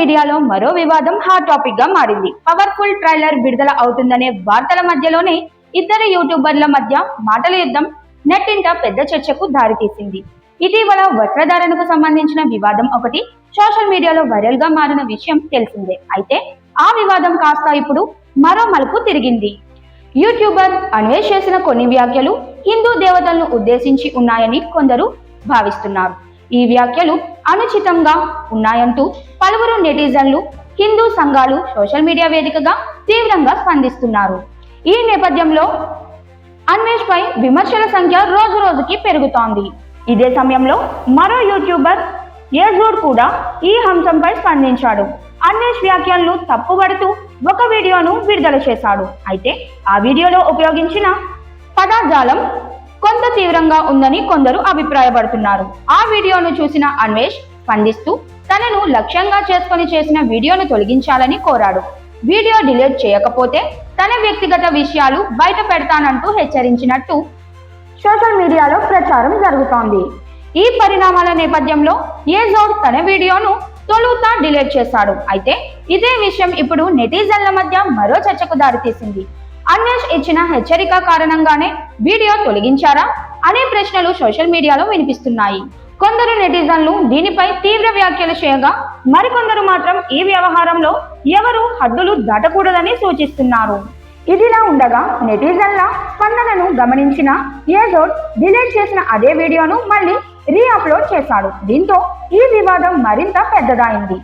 మీడియాలో మరో వివాదం హాట్ టాపిక్గా మారింది. పవర్ఫుల్ ట్రైలర్ విడుదల అవుతుందనే వార్తల మధ్యలోనే ఇద్దరు యూట్యూబర్ల మధ్య మాటల యుద్ధం నెట్టింట పెద్ద చర్చకు దారితీసింది. ఇటీవల వస్త్రధారణకు సంబంధించిన వివాదం ఒకటి సోషల్ మీడియాలో వైరల్గా మారిన విషయం తెలిసిందే. అయితే ఆ వివాదం కాస్త ఇప్పుడు మరో మలుపు తిరిగింది. యూట్యూబర్ అన్వేష్ చేసిన కొన్ని వ్యాఖ్యలు హిందూ దేవతలను ఉద్దేశించి ఉన్నాయని కొందరు భావిస్తున్నారు. ఈ వ్యాఖ్యలు అనుచితంగా ఉన్నాయంటూ పలువురు నెటిజన్లు హిందూ సంఘాలు సోషల్ మీడియా వేదికగా తీవ్రంగా స్పందిస్తున్నారు. ఈ నేపథ్యంలో అన్వేష్ పై విమర్శల సంఖ్య రోజు రోజుకి పెరుగుతోంది. ఇదే సమయంలో మరో యూట్యూబర్ యజూర్ కూడా ఈ అంశంపై స్పందించాడు. అన్వేష్ వ్యాఖ్యలను తప్పుబడుతూ ఒక వీడియోను విడుదల చేశాడు. అయితే ఆ వీడియోలో ఉపయోగించిన పదార్థాలం కొంత తీవ్రంగా ఉందని కొందరు అభిప్రాయపడుతున్నారు. ఆ వీడియోను చూసిన అన్వేష్ స్పందిస్తూ తనను లక్ష్యంగా చేసుకొని చేసిన వీడియోను తొలగించాలని కోరాడు. వీడియో డిలీట్ చేయకపోతే తన వ్యక్తిగత విషయాలు బయట పెడతానంటూ హెచ్చరించినట్టు సోషల్ మీడియాలో ప్రచారం జరుగుతోంది. ఈ పరిణామాల నేపథ్యంలో ఏజోడ్ తన వీడియోను తొలుత డిలీట్ చేశాడు. అయితే ఇదే విషయం ఇప్పుడు నెటిజన్ల మధ్య మరో చర్చకు దారితీసింది. అన్వేష్ ఇచ్చిన హెచ్చరిక కారణంగానే వీడియో తొలగించారా అనే ప్రశ్నలు సోషల్ మీడియాలో వినిపిస్తున్నాయి. కొందరు నెటిజన్లు దీనిపై తీవ్ర వ్యాఖ్యలు చేయగా మరికొందరు మాత్రం ఈ వ్యవహారంలో ఎవరు హద్దులు దాటకూడదని సూచిస్తున్నారు. ఇదిలా ఉండగా నెటిజన్ల స్పందనను గమనించిన ఏజోడ్ డిలీట్ చేసిన అదే వీడియోను మళ్ళీ రీఅప్లోడ్ చేశాడు. దీంతో ఈ వివాదం మరింత పెద్దదైంది.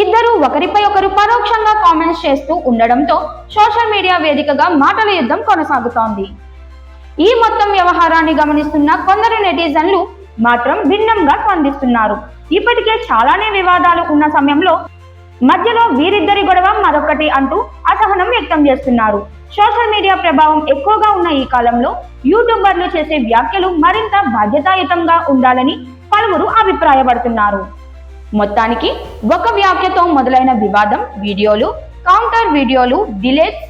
ఇద్దరు ఒకరిపై ఒకరు పరోక్షంగా కామెంట్స్ చేస్తూ ఉండడంతో సోషల్ మీడియా వేదికగా మాటల యుద్ధం కొనసాగుతోంది. ఈ మొత్తం వ్యవహారాన్ని గమనిస్తున్న కొందరు నెటిజన్లు మాత్రం భిన్నంగా స్పందిస్తున్నారు. ఇప్పటికే చాలానే వివాదాలు ఉన్న సమయంలో మధ్యలో వీరిద్దరి గొడవ మరొకటి అంటూ అసహనం వ్యక్తం చేస్తున్నారు. సోషల్ మీడియా ప్రభావం ఎక్కువగా ఉన్న ఈ కాలంలో యూట్యూబర్లు చేసే వ్యాఖ్యలు మరింత బాధ్యతాయుతంగా ఉండాలని పలువురు అభిప్రాయపడుతున్నారు. మొత్తానికి ఒక వ్యాఖ్యతో మొదలైన వివాదం వీడియోలు కౌంటర్ వీడియోలు డిలేట్స్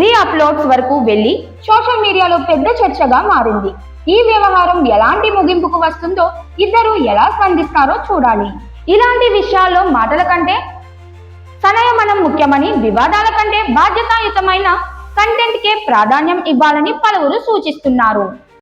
రీ అప్లోడ్స్ వరకు వెళ్ళి సోషల్ మీడియాలో పెద్ద చర్చగా మారింది. ఈ వ్యవహారం ఎలాంటి ముగింపుకు వస్తుందో ఇద్దరు ఎలా స్పందిస్తారో చూడాలి. ఇలాంటి విషయాల్లో మాటల కంటే సనయమనం ముఖ్యమని వివాదాల కంటే బాధ్యతాయుతమైన కంటెంట్ కే ప్రాధాన్యం ఇవ్వాలని పలువురు సూచిస్తున్నారు.